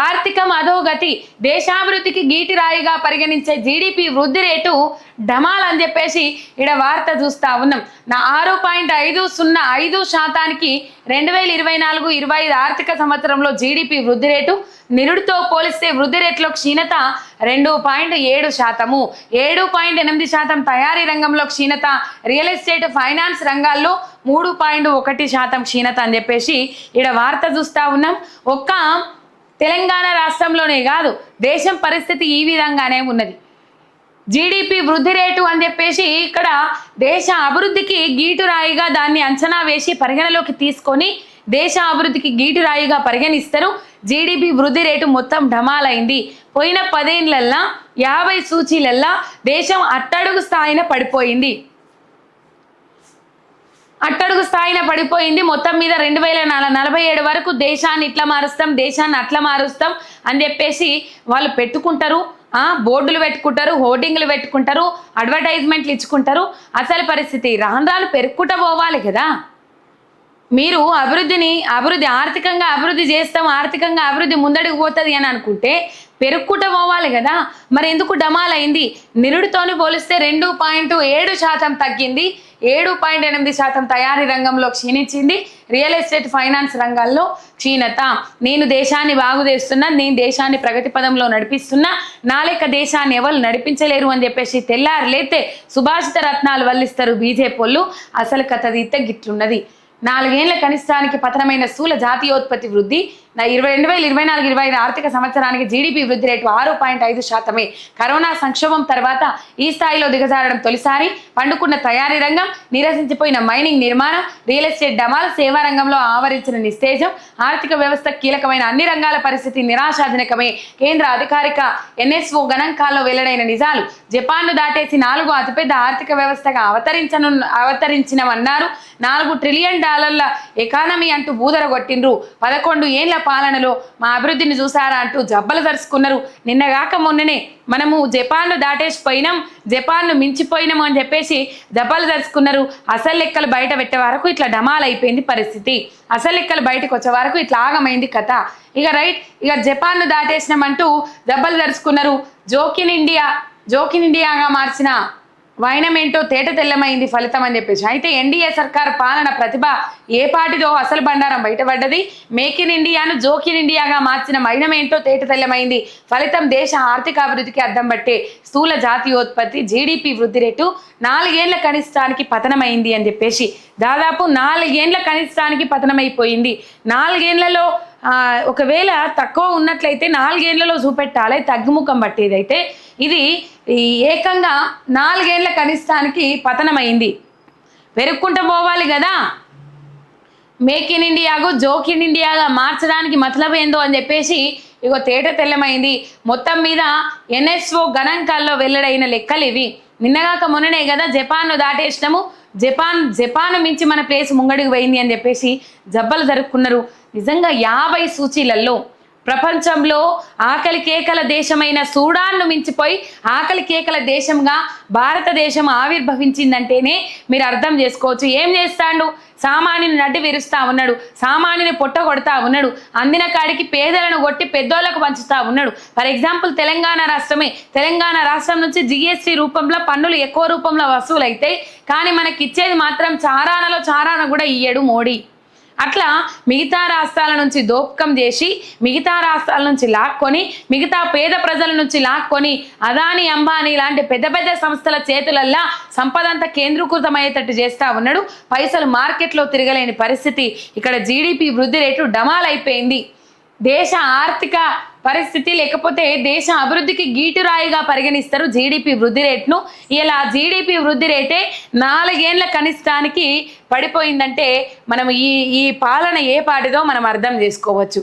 ఆర్థిక అధోగతి దేశాభివృద్ధికి గీటిరాయిగా పరిగణించే జీడిపి వృద్ధి రేటు డమాల్ అని చెప్పేసి ఇక్కడ వార్త చూస్తా ఉన్నాం. నా ఆరు పాయింట్ ఐదు సున్నా ఐదు శాతానికి రెండు వేల ఇరవై నాలుగు ఇరవై ఐదు ఆర్థిక సంవత్సరంలో జీడిపి వృద్ధి రేటు. నిరుడితో పోలిస్తే వృద్ధి రేట్లో క్షీణత రెండు పాయింట్ ఏడు శాతము. ఏడు పాయింట్ ఎనిమిది శాతం తయారీ రంగంలో క్షీణత. రియల్ ఎస్టేట్ ఫైనాన్స్ రంగాల్లో మూడు పాయింట్ ఒకటి శాతం క్షీణత అని చెప్పేసి ఇక్కడ వార్త చూస్తా ఉన్నాం. ఒక్క తెలంగాణ రాష్ట్రంలోనే కాదు దేశం పరిస్థితి ఈ విధంగానే ఉన్నది. జీడిపి వృద్ధి రేటు అని చెప్పేసి ఇక్కడ దేశ అభివృద్ధికి గీటురాయిగా దాన్ని అంచనా వేసి పరిగణలోకి తీసుకొని దేశ అభివృద్ధికి గీటురాయిగా పరిగణిస్తారు. జీడిపి వృద్ధి రేటు మొత్తం ఢమాలైంది. పోయిన పదేళ్ళల్లా యాభై సూచీలల్లా దేశం అట్టడుగు స్థాయిన పడిపోయింది. అట్టడుగు స్థాయిన పడిపోయింది. మొత్తం మీద రెండు వేల నలభై ఏడు వరకు దేశాన్ని ఇట్లా మారుస్తాం దేశాన్ని అట్లా మారుస్తాం అని చెప్పేసి వాళ్ళు పెట్టుకుంటారు. బోర్డులు పెట్టుకుంటారు హోర్డింగ్లు పెట్టుకుంటారు అడ్వర్టైజ్మెంట్లు ఇచ్చుకుంటారు. అసలు పరిస్థితి రాను రాను పెరుక్కుంటూ పోవాలి కదా. మీరు అభివృద్ధిని అభివృద్ధి ఆర్థికంగా అభివృద్ధి చేస్తాం ఆర్థికంగా అభివృద్ధి ముందడుగు పోతుంది అని అనుకుంటే పెరుక్కుంట పోవాలి కదా. మరి ఎందుకు డమాల్ అయింది నిరుడితోని పోలిస్తే రెండు పాయింట్ ఏడు శాతం తగ్గింది. ఏడు పాయింట్ ఎనిమిది శాతం తయారీ రంగంలో క్షీణించింది. రియల్ ఎస్టేట్ ఫైనాన్స్ రంగాల్లో క్షీణత. నేను దేశాన్ని బాగు చేస్తున్నా నేను దేశాన్ని ప్రగతి పదంలో నడిపిస్తున్నా నా లెక్క దేశాన్ని ఎవరు నడిపించలేరు అని చెప్పేసి తెల్లారు లేతే సుభాషిత రత్నాలు వల్లిస్తారు బీజేపీ అసలు కథ తీస్తే గిట్లున్నది. నాలుగేళ్ళ కనిష్టానికి పతనమైన స్థూల జాతీయోత్పత్తి వృద్ధి నా ఇరవై రెండు వేల ఇరవై నాలుగు ఇరవై ఐదు ఆర్థిక సంవత్సరానికి జీడిపి వృద్ధి రేటు ఆరు పాయింట్ ఐదు శాతమే. కరోనా సంక్షోభం తర్వాత ఈ స్థాయిలో దిగజారడం తొలిసారి. పండుకున్న తయారీ రంగం నిరసించిపోయిన మైనింగ్ నిర్మాణం రియల్ ఎస్టేట్ డమాల్ సేవా రంగంలో ఆవరించిన నిస్తేజం ఆర్థిక వ్యవస్థ కీలకమైన అన్ని రంగాల పరిస్థితి నిరాశాజనకమే. కేంద్ర అధికారిక ఎన్ఎస్ఓ గణాంకాల్లో వెల్లడైన నిజాలు జపాన్ను దాటేసి నాలుగు అతిపెద్ద ఆర్థిక వ్యవస్థగా అవతరించను అవతరించినవన్నారు. నాలుగు ట్రిలియన్ డాలర్ల ఎకానమీ అంటూ బూదర కొట్టిండ్రు పదకొండు ఏళ్ళ పాలనలో మా అభివృద్ధిని చూసారా అంటూ జబ్బలు దరుచుకున్నారు నిన్నగాక మొన్ననే మనము జపాన్ను దాటేసిపోయినాం జపాన్ను మించిపోయినాం అని చెప్పేసి జబ్బలు దరుచుకున్నారు అసలు లెక్కలు బయట పెట్టే వరకు ఇట్లా డమాల్ అయిపోయింది పరిస్థితి. అసలు లెక్కలు బయటకు వచ్చే వరకు ఇట్లా ఆగమైంది కథ. ఇక రైట్ ఇక జపాన్ను దాటేసినామంటూ దెబ్బలు దరుచుకున్నారు joke in India joke in ఇండియాగా మార్చిన వైనమేంటో తేట తెల్లమైంది ఫలితం అని చెప్పేసి. అయితే ఎన్డీఏ సర్కార్ పాలన ప్రతిభ ఏ పాటిదో అసలు బండారం బయటపడ్డది. మేక్ ఇన్ ఇండియాను జోకిన్ ఇండియాగా మార్చిన మైనం తేట తెల్లమైంది. ఫలితం దేశ ఆర్థిక అభివృద్ధికి అద్దం పట్టే స్థూల జాతీయోత్పత్తి జీడిపి వృద్ధి రేటు నాలుగేళ్ళ కనిష్టానికి పతనమైంది అని చెప్పేసి. దాదాపు నాలుగేండ్ల కనిష్టానికి పతనమైపోయింది. నాలుగేండ్లలో ఒకవేళ తక్కువ ఉన్నట్లయితే నాలుగేళ్ళలో చూపెట్టాలి తగ్గుముఖం పట్టేదైతే. ఇది ఈ ఏకంగా నాలుగేళ్ళ కనిష్టానికి పతనమైంది. పెరుక్కుంటూ పోవాలి కదా మేక్ ఇన్ ఇండియాకు జోక్ ఇన్ ఇండియాగా మార్చడానికి మతలబ్ ఏందో అని చెప్పేసి ఇగో తేట తెల్లమైంది. మొత్తం మీద ఎన్ఎస్ఓ గణాంకాల్లో వెల్లడైన లెక్కలు ఇవి నిన్నగాక మొన్ననే కదా జపాన్ను దాటేసినాము. జపాన్ జపాన్ మించి మన ప్లేస్ ముంగడికి పోయింది అని చెప్పేసి జబ్బలు జరుపుకున్నారు. నిజంగా యాభై సూచీలలో ప్రపంచంలో ఆకలి కేకల దేశమైన సూడాన్ను మించిపోయి ఆకలి కేకల దేశంగా భారతదేశం ఆవిర్భవించిందంటేనే మీరు అర్థం చేసుకోవచ్చు. ఏం చేస్తాడు? సామాన్యుని నడ్డి విరుస్తా ఉన్నాడు. సామాన్యుని పొట్ట కొడతా ఉన్నాడు. అందిన కాడికి పేదలను కొట్టి పెద్దోళ్ళకు పంచుతా ఉన్నాడు. ఫర్ ఎగ్జాంపుల్ తెలంగాణ రాష్ట్రమే. తెలంగాణ రాష్ట్రం నుంచి జిఎస్టీ రూపంలో పన్నులు ఎక్కువ రూపంలో వసూలైతాయి. కానీ మనకి ఇచ్చేది మాత్రం చారానలో చారాన కూడా ఇయ్యడు మోడీ. అట్లా మిగతా రాష్ట్రాల నుంచి దోపకం చేసి మిగతా రాష్ట్రాల నుంచి లాక్కొని మిగతా పేద ప్రజల నుంచి లాక్కొని అదాని అంబానీ లాంటి పెద్ద పెద్ద సంస్థల చేతులల్లా సంపద అంతా కేంద్రీకృతమయ్యేటట్టు చేస్తా ఉన్నాడు. పైసలు మార్కెట్లో తిరగలేని పరిస్థితి. ఇక్కడ జీడిపి వృద్ధి రేటు డమాల్ అయిపోయింది దేశ ఆర్థిక పరిస్థితి లేకపోతే దేశ అభివృద్ధికి గీటురాయిగా పరిగణిస్తారు జీడిపి వృద్ధి రేట్ను. ఇలా జీడిపి వృద్ధి రేటే నాలుగేండ్ల కనిష్టానికి పడిపోయిందంటే మనం ఈ ఈ పాలన ఏ పాటిదో మనం అర్థం చేసుకోవచ్చు.